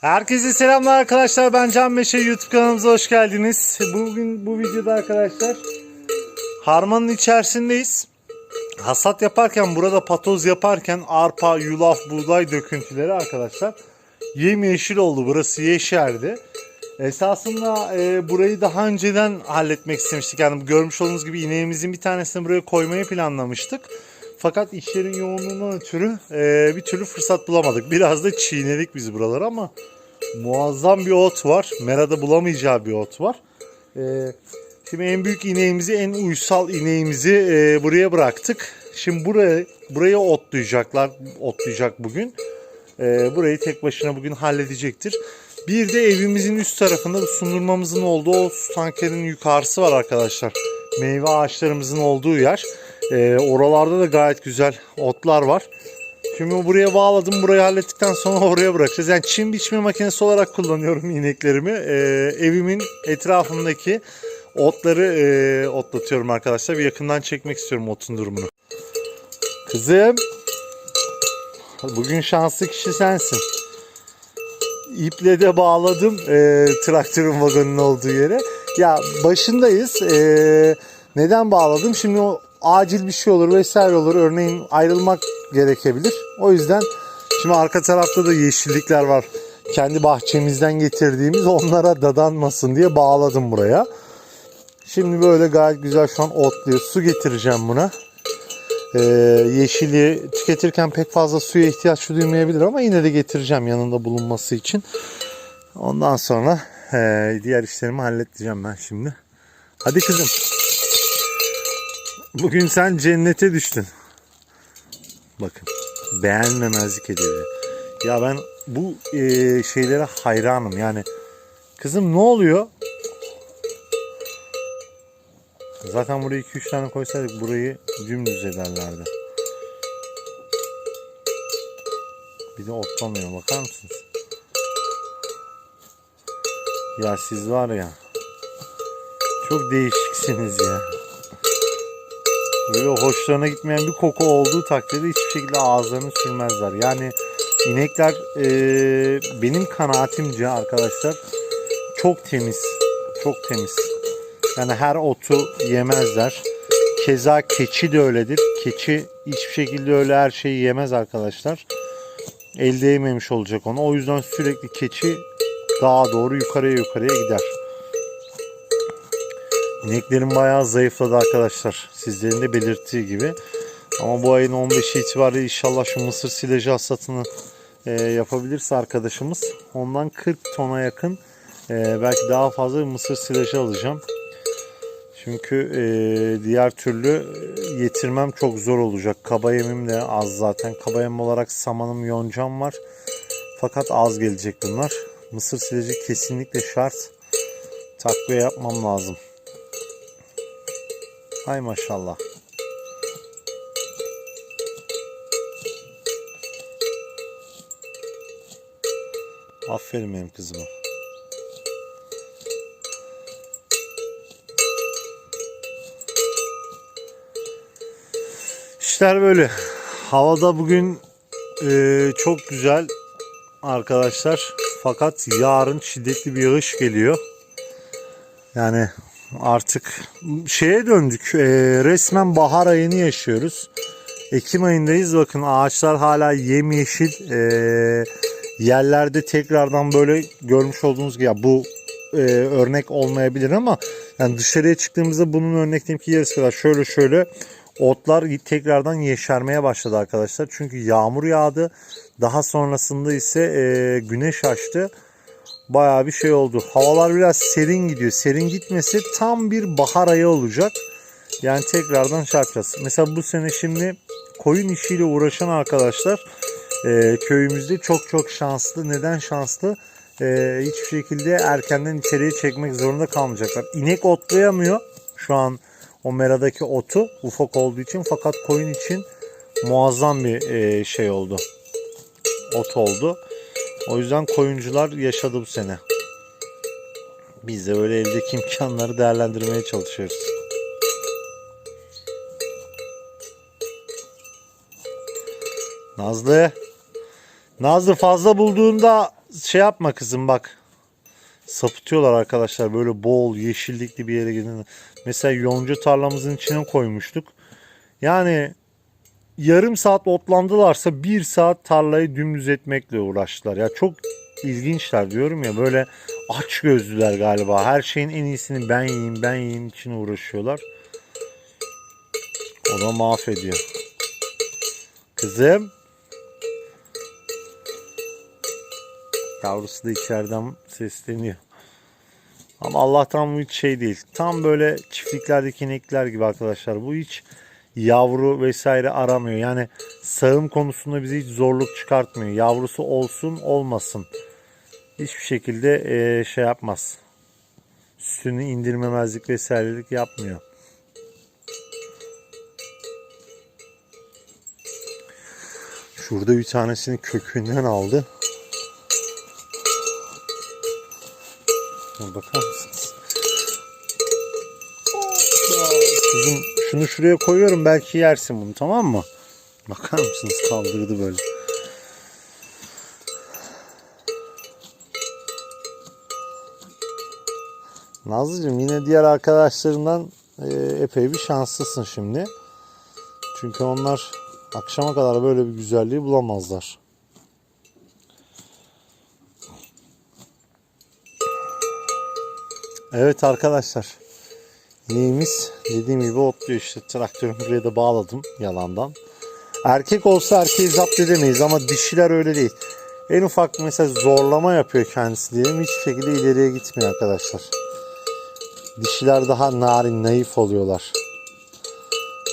Herkese selamlar arkadaşlar. Ben Can Meşe YouTube kanalımıza hoş geldiniz. Bugün bu videoda arkadaşlar harmanın içerisindeyiz. Hasat yaparken burada patoz yaparken arpa, yulaf, buğday döküntüleri arkadaşlar yemyeşil oldu. Burası yeşerdi. Esasında e, burayı daha önceden halletmek istemiştik. Yani görmüş olduğunuz gibi ineğimizin bir tanesini buraya koymayı planlamıştık. Fakat işlerin yoğunluğundan ötürü e, bir türlü fırsat bulamadık. Biraz da çiğnedik biz buraları ama muazzam bir ot var. Merada bulamayacağı bir ot var. E, şimdi en büyük ineğimizi, en uysal ineğimizi e, buraya bıraktık. Şimdi buraya buraya otlayacaklar, otlayacak bugün. E, burayı tek başına bugün halledecektir. Bir de evimizin üst tarafında sundurmamızın olduğu o su tankerinin yukarısı var arkadaşlar. Meyve ağaçlarımızın olduğu yer. Ee, oralarda da gayet güzel otlar var. Şimdi buraya bağladım. Burayı hallettikten sonra oraya bırakacağız. Yani çim biçme makinesi olarak kullanıyorum ineklerimi. Ee, evimin etrafındaki otları e, otlatıyorum arkadaşlar. Bir yakından çekmek istiyorum otun durumunu. Kızım. Bugün şanslı kişi sensin. İple de bağladım e, traktörün vagonunun olduğu yere. Ya başındayız. E, neden bağladım? Şimdi o acil bir şey olur vesaire olur. Örneğin ayrılmak gerekebilir. O yüzden şimdi arka tarafta da yeşillikler var. Kendi bahçemizden getirdiğimiz onlara dadanmasın diye bağladım buraya. Şimdi böyle gayet güzel şu an otluyor. Su getireceğim buna. Ee, yeşili tüketirken pek fazla suya ihtiyaç duymayabilir ama yine de getireceğim yanında bulunması için. Ondan sonra e, diğer işlerimi halledeceğim ben şimdi. Hadi kızım. Bugün sen cennete düştün. Bakın beğenmemezlik ediyor. Ya ben bu e, şeylere hayranım yani. Kızım ne oluyor? Zaten buraya 2-3 tane koysaydık burayı dümdüz ederlerdi. Bir de otlamıyor bakar mısınız? Ya siz var ya çok değişiksiniz ya. Böyle hoşlarına gitmeyen bir koku olduğu takdirde hiçbir şekilde ağızlarını sürmezler. Yani inekler e, benim kanaatimce arkadaşlar çok temiz. Çok temiz. Yani her otu yemezler. Keza keçi de öyledir. Keçi hiçbir şekilde öyle her şeyi yemez arkadaşlar. El değmemiş olacak ona. O yüzden sürekli keçi daha doğru yukarıya yukarıya gider. İneklerim bayağı zayıfladı arkadaşlar. Sizlerin de belirttiği gibi. Ama bu ayın 15'i itibariyle inşallah şu mısır silajı hasatını e, yapabilirse arkadaşımız ondan 40 tona yakın e, belki daha fazla mısır silajı alacağım. Çünkü e, diğer türlü yetirmem çok zor olacak. Kaba yemim de az zaten. Kaba yem olarak samanım yoncam var. Fakat az gelecek bunlar. Mısır silajı kesinlikle şart. Takviye yapmam lazım. Hay maşallah. Aferin benim kızıma. İşler böyle. Havada bugün e, çok güzel arkadaşlar. Fakat yarın şiddetli bir yağış geliyor. Yani artık şeye döndük. E, resmen bahar ayını yaşıyoruz. Ekim ayındayız. Bakın ağaçlar hala yemyeşil. E, yerlerde tekrardan böyle görmüş olduğunuz gibi ya bu e, örnek olmayabilir ama yani dışarıya çıktığımızda bunun örnek ki yarısı kadar şöyle şöyle otlar tekrardan yeşermeye başladı arkadaşlar. Çünkü yağmur yağdı. Daha sonrasında ise e, güneş açtı. Bayağı bir şey oldu. Havalar biraz serin gidiyor. Serin gitmesi tam bir bahar ayı olacak. Yani tekrardan çarpacağız. Mesela bu sene şimdi koyun işiyle uğraşan arkadaşlar e, köyümüzde çok çok şanslı. Neden şanslı? E, hiçbir şekilde erkenden içeriye çekmek zorunda kalmayacaklar. İnek otlayamıyor şu an o meradaki otu ufak olduğu için fakat koyun için muazzam bir e, şey oldu. Ot oldu. O yüzden koyuncular yaşadı bu sene. Biz de öyle eldeki imkanları değerlendirmeye çalışıyoruz. Nazlı. Nazlı fazla bulduğunda şey yapma kızım bak. Sapıtıyorlar arkadaşlar böyle bol yeşillikli bir yere gidin. Mesela yonca tarlamızın içine koymuştuk. Yani yarım saat otlandılarsa bir saat tarlayı dümdüz etmekle uğraştılar. Ya çok ilginçler diyorum ya böyle aç gözlüler galiba. Her şeyin en iyisini ben yiyeyim ben yiyeyim için uğraşıyorlar. O da mahvediyor. Kızım. Yavrusu da içeriden sesleniyor. Ama Allah'tan bu hiç şey değil. Tam böyle çiftliklerdeki inekler gibi arkadaşlar. Bu hiç yavru vesaire aramıyor. Yani sağım konusunda bize hiç zorluk çıkartmıyor. Yavrusu olsun olmasın. Hiçbir şekilde eee, şey yapmaz. Sütünü indirmemezlik vesairelik yapmıyor. Şurada bir tanesini kökünden aldı. Şuna bakar mısınız? Kızım şunu şuraya koyuyorum belki yersin bunu tamam mı? Bakar mısınız kaldırdı böyle. Nazlıcığım yine diğer arkadaşlarından e, epey bir şanslısın şimdi. Çünkü onlar akşama kadar böyle bir güzelliği bulamazlar. Evet arkadaşlar. İneğimiz dediğim gibi otluyor işte. Traktörü buraya da bağladım yalandan. Erkek olsa erkeği zapt edemeyiz ama dişiler öyle değil. En ufak mesela zorlama yapıyor kendisi diyelim. Hiçbir şekilde ileriye gitmiyor arkadaşlar. Dişiler daha narin, naif oluyorlar.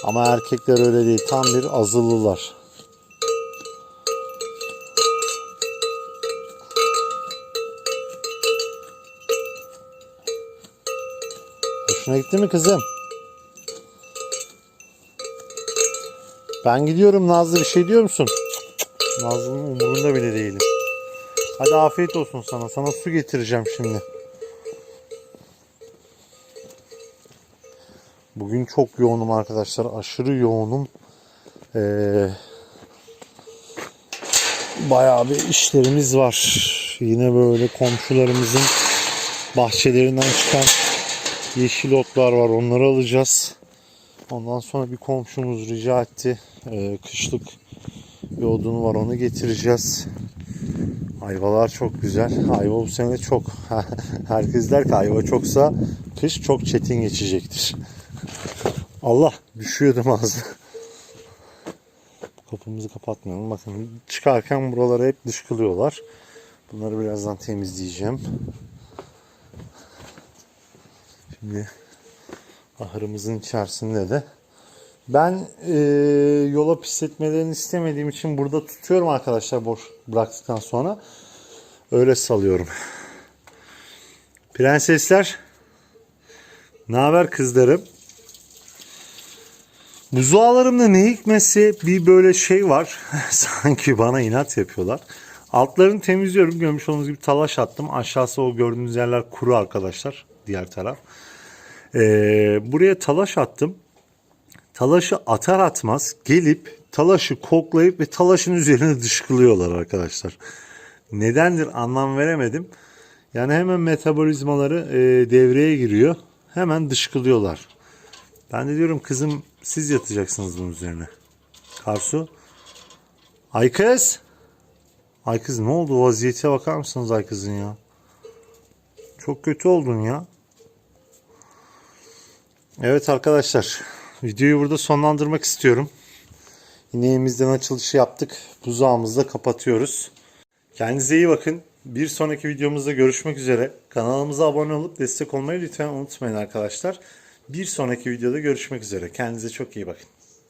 Ama erkekler öyle değil. Tam bir azıllılar. Hoşuna gitti mi kızım? Ben gidiyorum Nazlı bir şey diyor musun? Nazlı'nın umurunda bile değilim. Hadi afiyet olsun sana. Sana su getireceğim şimdi. Bugün çok yoğunum arkadaşlar. Aşırı yoğunum. Ee, bayağı bir işlerimiz var. Yine böyle komşularımızın bahçelerinden çıkan yeşil otlar var. Onları alacağız. Ondan sonra bir komşumuz rica etti. Ee, kışlık bir odunu var onu getireceğiz. Ayvalar çok güzel. Ayva bu sene çok. Herkes der ki ayva çoksa kış çok çetin geçecektir. Allah düşüyordum az. Kapımızı kapatmayalım. Bakın çıkarken buralara hep dışkılıyorlar. Bunları birazdan temizleyeceğim. Şimdi ahırımızın içerisinde de ben e, yola pisletmelerini istemediğim için burada tutuyorum arkadaşlar boş bıraktıktan sonra. Öyle salıyorum. Prensesler ne haber kızlarım? Buzağlarımda ne hikmetse bir böyle şey var. Sanki bana inat yapıyorlar. Altlarını temizliyorum. Görmüş olduğunuz gibi talaş attım. Aşağısı o gördüğünüz yerler kuru arkadaşlar. Diğer taraf. Ee, buraya talaş attım. Talaşı atar atmaz gelip talaşı koklayıp ve talaşın üzerine dışkılıyorlar arkadaşlar. Nedendir anlam veremedim. Yani hemen metabolizmaları e, devreye giriyor. Hemen dışkılıyorlar. Ben de diyorum kızım siz yatacaksınız bunun üzerine. Karsu. Ay kız. Ay kız ne oldu vaziyete bakar mısınız ay kızın ya? Çok kötü oldun ya. Evet arkadaşlar. Videoyu burada sonlandırmak istiyorum. İneğimizden açılışı yaptık. Buzağımızı da kapatıyoruz. Kendinize iyi bakın. Bir sonraki videomuzda görüşmek üzere. Kanalımıza abone olup destek olmayı lütfen unutmayın arkadaşlar. Bir sonraki videoda görüşmek üzere. Kendinize çok iyi bakın.